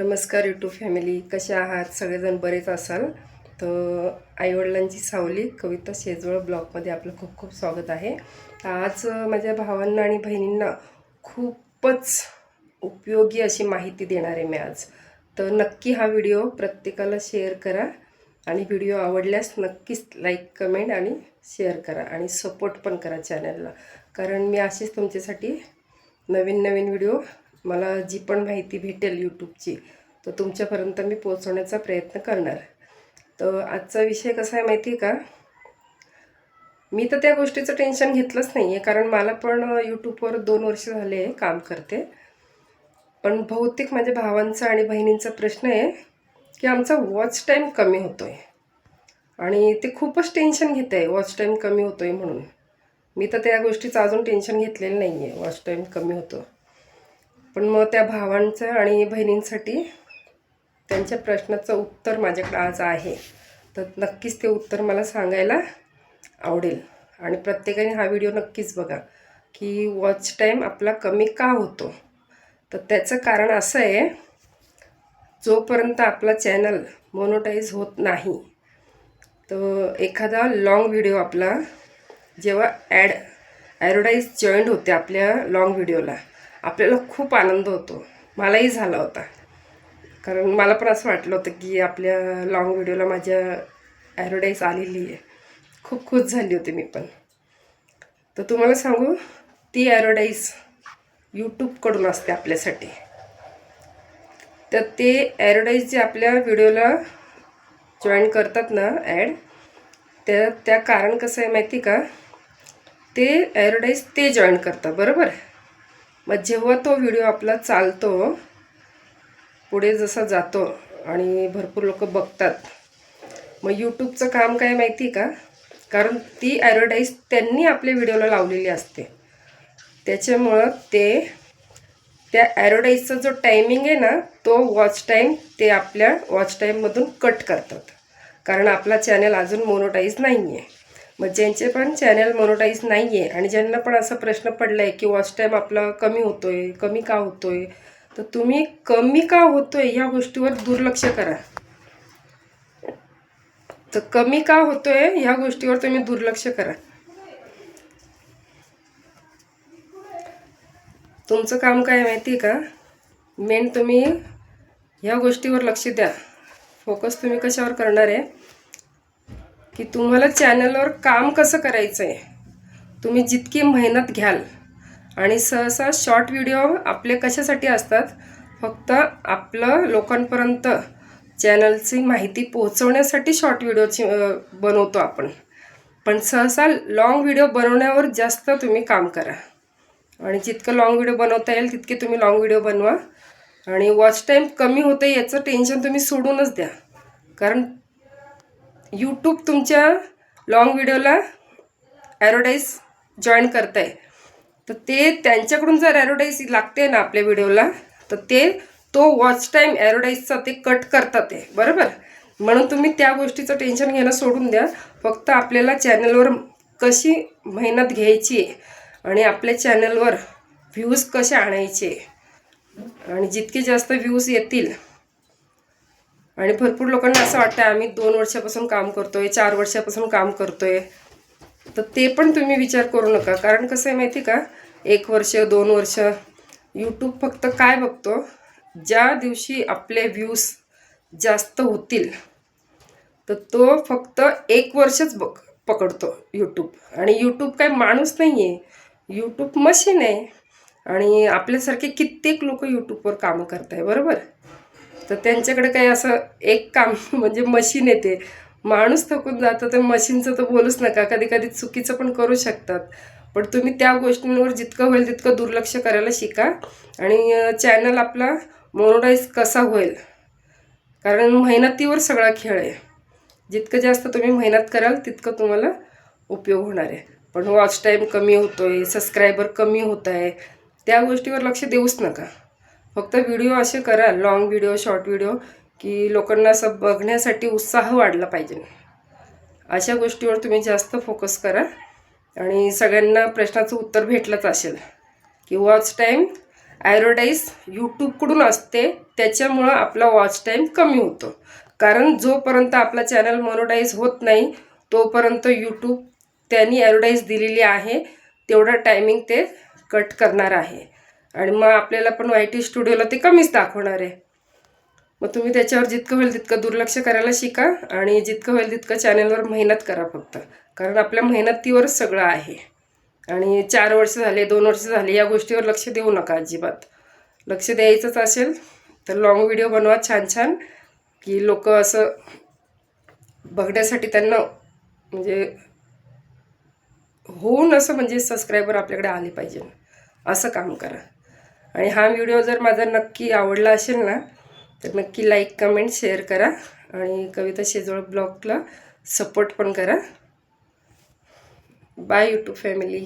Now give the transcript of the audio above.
नमस्कार YouTube family कसे आहात? सगळेजण बरेच असाल तर आईवडिलांची सावली कविता शेजवळ ब्लॉगमध्ये आपलं खूप खूप स्वागत आहे. आज माझ्या भावांना आणि बहिणींना खूपच उपयोगी अशी माहिती देणार आहे मी आज. तर नक्की हा व्हिडिओ प्रत्येकाला शेअर करा आणि व्हिडिओ आवडल्यास नक्कीच लाईक कमेंट आणि शेअर करा आणि सपोर्ट पण करा चॅनलला कारण मी अशीच तुमच्यासाठी नवीन नवीन व्हिडिओ मला जी पण माहिती भेटेल यूट्यूबची तर तुमच्यापर्यंत मी पोचवण्याचा प्रयत्न करणार. तर आजचा विषय कसा आहे माहिती आहे का? मी तर त्या गोष्टीचं टेन्शन घेतलंच नाही आहे कारण मला पण यूट्यूबवर दोन वर्ष झाले काम करते. पण बहुतेक माझ्या भावांचा आणि बहिणींचा प्रश्न आहे की आमचा वॉच टाईम कमी होतो आहे आणि ते खूपच टेन्शन घेत आहे वॉच टाईम कमी होतो आहे म्हणून. मी तर त्या गोष्टीचं अजून टेन्शन घेतलेलं नाही आहे वॉच टाईम कमी होतो. पण मग त्या भावांचं आणि बहिणींसाठी त्यांच्या प्रश्नाचं उत्तर माझ्याकडे आज आहे. तर नक्कीच ते उत्तर मला सांगायला आवडेल. आणि प्रत्येकाने हा व्हिडिओ नक्कीच बघा की वॉच टाईम आपला कमी का होतो? तर त्याचं कारण असं आहे जोपर्यंत आपला चॅनल मोनोटाईज होत नाही तर एखादा लाँग व्हिडिओ आपला जेव्हा ॲड ॲडव्हर्टाईज जॉईंट होते आपल्या लाँग व्हिडिओला आपल्याला खूप आनंद होतो. मलाही झाला होता. कारण मला पण असं वाटलं होतं की आपल्या लाँग व्हिडिओला माझ्या ॲडव्हर्टाईज आलेली आहे. खूप खुश झाली होती मी पण. तर तुम्हाला सांगू ती ॲडव्हर्टाईज यूट्यूबकडून असते आपल्यासाठी. तर ते ॲडव्हर्टाईज जे आपल्या व्हिडिओला जॉईन करतात ना ॲड त्या त्या कारण कसं आहे माहिती का? ते ॲडव्हर्टाईज ते जॉईन करतात बरोबर? मग जेव्हा तो व्हिडिओ आपला चालतो पुढे जसा जातो आणि भरपूर लोक बघतात मग यूट्यूबचं काम काय माहिती आहे का? कारण ती ॲडव्हर्टाईज त्यांनी आपल्या व्हिडिओला लावलेली असते. त्याच्यामुळं ते त्या ॲडव्हर्टाईजचा जो टायमिंग आहे ना तो वॉच टाईम ते आपल्या वॉच टाईममधून कट करतात. कारण आपला चॅनल अजून मोनोटाईज नाही आहे मग ज्यांचे पण चॅनल मोनोटाईज नाही आहे आणि ज्यांना पण असा प्रश्न पडला आहे की वॉच टाईम आपला कमी होतो आहे कमी का होतो आहे तर तुम्ही कमी का होतो आहे ह्या गोष्टीवर दुर्लक्ष करा. तर कमी का होतो आहे ह्या गोष्टीवर तुम्ही दुर्लक्ष करा. तुमचं काम काय आहे माहिती आहे का? मेन तुम्ही ह्या गोष्टीवर लक्ष द्या. फोकस तुम्ही कशावर करणार आहे? की तुम्हाला चॅनलवर काम कसं करायचं आहे तुम्ही जितकी मेहनत घ्याल. आणि सहसा शॉर्ट व्हिडिओ आपले कशासाठी असतात फक्त आपलं लोकांपर्यंत चॅनलची माहिती पोहोचवण्यासाठी शॉर्ट व्हिडिओची बनवतो आपण. पण सहसा लाँग व्हिडिओ बनवण्यावर जास्त तुम्ही काम करा. आणि जितकं लाँग व्हिडिओ बनवता येईल तितके तुम्ही लाँग व्हिडिओ बनवा. आणि वॉच टाईम कमी होते याचं टेन्शन तुम्ही सोडूनच द्या. कारण यूट्यूब तुमच्या लाँग व्हिडिओला ॲडव्हर्टाईज जॉईन करताय. तर ते त्यांच्याकडून जर ॲडव्हर्टाईज लागते ना आपल्या व्हिडिओला तर ते तो वॉच टाईम ॲडव्हर्टाईजचा ते कट करतात ते. बरोबर? म्हणून तुम्ही त्या गोष्टीचं टेन्शन घेणं सोडून द्या. फक्त आपल्याला चॅनलवर कशी मेहनत घ्यायची आहे आणि आपल्या चॅनलवर व्ह्यूज कसे आणायचे आणि जितके जास्त व्ह्यूज येतील आणि भरपूर लोकांना असं वाटतं आम्ही दोन वर्षापासून काम करतोय चार वर्षापासून काम करतोय. तर ते पण तुम्ही विचार करू नका. कारण कसं आहे माहिती का? एक वर्ष दोन वर्ष यूट्यूब फक्त काय बघतो? ज्या दिवशी आपले व्ह्यूज जास्त होतील तर तो फक्त एक वर्षच बघ पकडतो यूट्यूब आणि यूट्यूब काय माणूस नाही आहे यूट्यूब मशीन आहे. आणि आपल्यासारखे कित्येक लोक यूट्यूबवर कामं करत आहे बरोबर? तर त्यांच्याकडे काही असं एक काम म्हणजे मशीन येते. माणूस थकून जातं तर मशीनचं तर बोलूच नका. कधी कधी चुकीचं पण करू शकतात. पण तुम्ही त्या गोष्टींवर जितकं होईल तितकं दुर्लक्ष करायला शिका. आणि चॅनल आपला मोनोटाईज कसा होईल? कारण मेहनतीवर सगळा खेळ आहे. जितकं जास्त तुम्ही मेहनत कराल तितकं तुम्हाला उपयोग होणार आहे. पण वॉच टाईम कमी होतो आहे सबस्क्रायबर कमी होत आहे. त्या गोष्टीवर लक्ष देऊच नका. फक्त व्हिडिओ असे करा लॉंग व्हिडिओ शॉर्ट व्हिडिओ की लोकांना असं बघण्यासाठी उत्साह वाढला पाहिजे. अशा गोष्टीवर तुम्ही जास्त फोकस करा. आणि सगळ्यांना प्रश्नाचं उत्तर भेटलंच असेल. की वॉच टाईम ॲरोडाईज यूट्यूबकडून असते त्याच्यामुळं आपला वॉच टाईम कमी होतो. कारण जोपर्यंत आपला चॅनल मोनोटाईज होत नाही तोपर्यंत यूट्यूब त्यांनी ॲरोडाईज दिलेली आहे तेवढं टायमिंग ते कट करणार आहे. आणि मग आपल्याला पण वाय टी स्टुडिओला ते कमीच दाखवणार आहे. मग तुम्ही त्याच्यावर जितकं होईल तितकं दुर्लक्ष करायला शिका आणि जितकं होईल तितकं चॅनलवर मेहनत करा फक्त. कारण आपल्या मेहनतीवरच सगळं आहे. आणि चार वर्ष झाले दोन वर्ष झाले या गोष्टीवर लक्ष देऊ नका अजिबात. लक्ष द्यायचंच असेल तर लॉंग व्हिडिओ बनवा छान छान. की लोक असं बघण्यासाठी त्यांना म्हणजे होऊन असं म्हणजे सबस्क्रायबर आपल्याकडे आले पाहिजे. असं काम करा. आणि हा व्हिडिओ जर माझा नक्की आवडला असेल ना तर नक्की लाईक कमेंट शेअर करा. आणि कविता शेजवळ ब्लॉगला सपोर्ट पण करा. Bye YouTube family